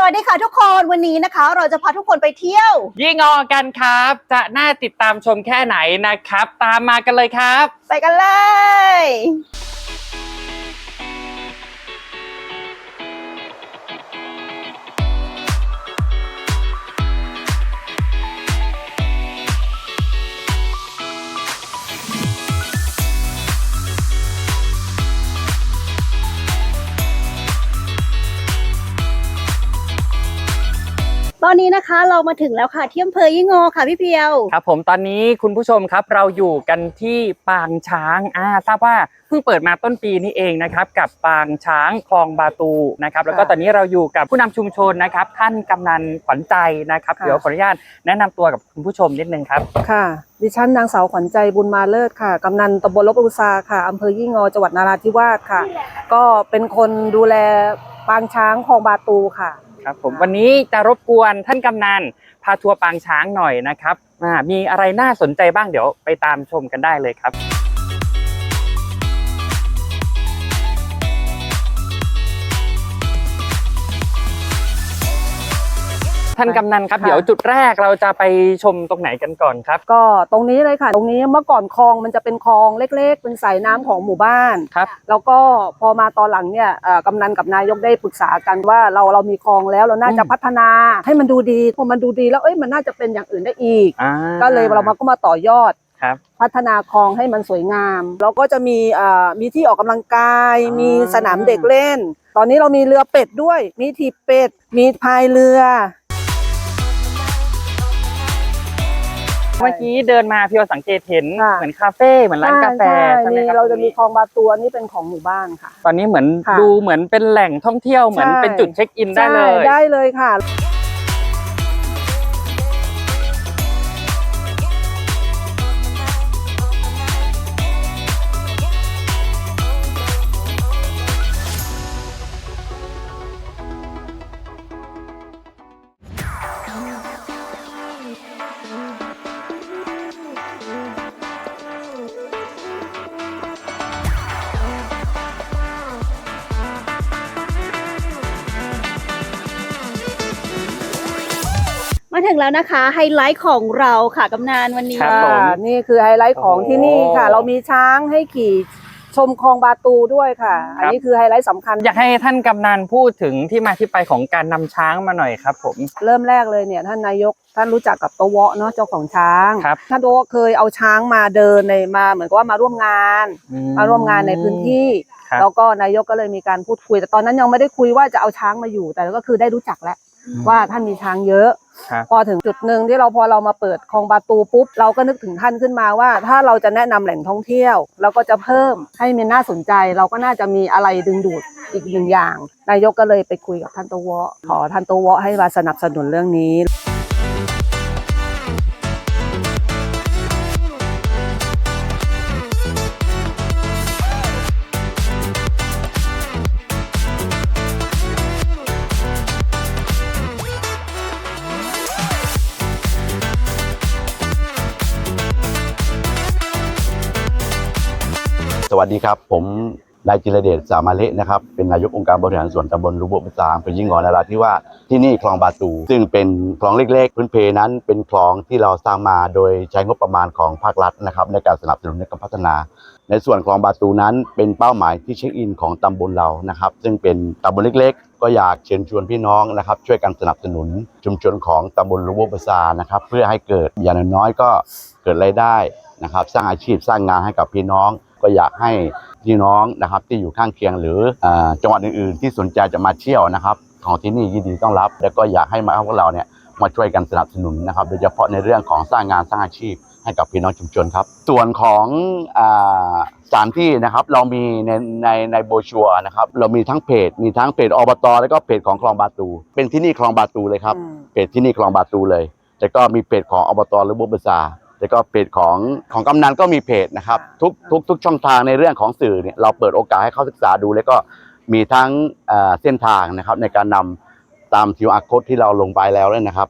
สวัสดีค่ะทุกคนวันนี้นะคะ เราจะพาทุกคนไปเที่ยว ยี่งอกันครับ จะน่าติดตามชมแค่ไหนนะครับ ตามมากันเลยครับ ไปกันเลย อนนี้นะคะเรามาถึงแล้วค่ะที่อำเภอยี่งอค่ะพี่เพียว ครับผมตอนนี้คุณผู้ชมครับเราอยู่กันที่ปางช้างอ่าทราบว่าเพิ่งเปิดมาต้นปีนี้เองนะครับกับปางช้างคลองบาตูนะครับแล้วก็ค่ะตอนนี้เราอยู่กับผู้นำชุมชนนะครับ ท่านกำนันขวัญใจนะครับค่ะเดี๋ยวขออนุญาตแนะนำตัวกับคุณผู้ชมนิดนึงครับค่ะ ดิฉันนางสาวขวัญใจบุญมาเลิศค่ะกำนันตำบลลบอุษาค่ะอำเภอยี่งอจังหวัดนาราธิวาสค่ะ ก็เป็นคนดูแลปางช้างคลองบาตูค่ะ ครับผมวันนี้จะรบกวนท่านกำนันพาทัวร์ปางช้างหน่อยนะครับมีอะไรน่าสนใจบ้างเดี๋ยวไปตามชมกันได้เลยครับ ท่านกำนันครับ ค่ะ เดี๋ยวจุดแรกเราจะไปชมตรงไหนกันก่อนครับ ก็ตรงนี้เลยค่ะ ตรงนี้เมื่อก่อนคลองมันจะเป็นคลองเล็ก ๆ เป็นสายน้ำของหมู่บ้าน ครับ แล้วก็พอมาตอนหลังเนี่ยเอ่อกำนันกับนายกได้ปรึกษากันว่าเราเรามีคลองแล้วเราน่าจะอืม พัฒนาให้มันดูดีพอมันดูดีแล้วเอ้ยมันน่าจะเป็นอย่างอื่นได้อีก อ่า ก็เลยเรามาก็มาต่อยอด ครับพัฒนาคลองให้มันสวยงาม แล้วก็จะมีเอ่อมีที่ออกกำลังกาย อ่ามี มีสนามเด็กเล่น ตอนนี้เรามีเรือเป็ดด้วย มีถีบเป็ด มีพายเรือ เมื่อกี้เดินมาพี่วสังเกตเห็นค่ะ เหมือนคาเฟ่เหมือนร้านกาแฟใช่ใช่ไหมมีครับเราจะมีตงนี้คลองบาตัวนี่เป็นของหมู่บ้านค่ะ ตอนนี้เหมือนค่ะดูเหมือนเป็นแหล่งท่องเที่ยวเหมือนใช่ เป็นจุดเช็คอินได้เลย ใช่ได้เลยค่ะ มาถึงแล้วนะคะ ไฮไลท์ของเราค่ะกำนันวันนี้ ครับผม อ่านี่คือไฮไลท์ของโอ้ที่นี่ค่ะเรามีช้างให้ขี่ชมคลองบาตูด้วยค่ะครับอันนี้คือไฮไลท์สำคัญ อยากให้ท่านกำนันพูดถึงที่มาที่ไปของการนำช้างมาหน่อยครับผม เริ่มแรกเลยเนี่ยท่านนายกท่านรู้จักกับโตวะเนาะเจ้าของช้างครับ ท่านโตวะเคยเอาช้างมาเดินในมาเหมือนกับว่ามาร่วมงาน มาร่วมงานในพื้นที่ ครับ แล้วก็นายกก็เลยมีการพูดคุย แต่ตอนนั้นยังไม่ได้คุยว่าจะเอาช้างมาอยู่ แต่ก็คือได้รู้จักแล้ว ว่าท่านมีช้างเยอะ ครับ พอถึงจุดหนึ่งที่เราพอเรามาเปิดคลองบาตูปุ๊บเราก็นึกถึงท่านขึ้นมาว่า ถ้าเราจะแนะนำแหล่งท่องเที่ยวเราก็จะเพิ่มให้มันน่าสนใจ เราก็น่าจะมีอะไรดึงดูดอีกหนึ่งอย่าง นายกก็เลยไปคุยกับท่านโตวะขอท่านโตวะให้มาสนับสนุนเรื่องนี้ วัสดีครับ ผมนายจิรเดชสามาเละนะครับเป็นนายกองค์การบริหารส่วนตำบลรูโบปสางเป็นยิ่งงอนนาราธิวาสที่นี่คลองบาตู ซึ่งเป็นคลองเล็กๆ พื้นเพนั้นเป็นคลองที่เราสร้างมาโดยใช้งบประมาณของภาครัฐนะครับในการสนับสนุนในการพัฒนา ในส่วนคลองบาตูนั้นเป็นเป้าหมายที่เช็คอินของตำบลเรานะครับ ซึ่งเป็นตำบลเล็กๆ ก็อยากเชิญชวนพี่น้องนะครับ ช่วยกันสนับสนุนชุมชนของตำบลรูโบปสานะครับ เพื่อให้เกิดอย่างน้อยก็เกิดรายได้นะครับ สร้างอาชีพสร้างงานให้กับพี่น้อง ก็อยากให้พี่น้องนะครับที่อยู่ข้างเคียงหรือเอ่อจังหวัดอื่นๆ ที่สนใจจะมาเที่ยวนะครับ ของที่นี่ยินดีต้อนรับ แล้วก็อยากให้มาพวกเราเนี่ยมาช่วยกันสนับสนุนนะครับ โดยเฉพาะในเรื่องของสร้างงานสร้างอาชีพให้กับพี่น้องชุมชนครับ ส่วนของอาสถานที่นะครับเรามีในในในโบรชัวร์นะครับ เรามีทั้งเพจ มีทั้งเพจอบตแล้วก็เพจของคลองบาตู เป็นที่นี่คลองบาตูเลยครับอืมเพจที่นี่คลองบาตูเลยแล้วก็มีเพจของอบตหรือบุบซา แล้วก็เพจของของกำนันก็มีเพจนะครับทุกทุกทุกช่องทางในเรื่องของสื่อเนี่ยเราเปิดโอกาสให้เขาศึกษาดู แล้วก็มีทั้งเอ่อเส้นทางนะครับในการนำตามทิวอาร์โค้ดที่เราลงไปแล้วเนี่ยนะครับ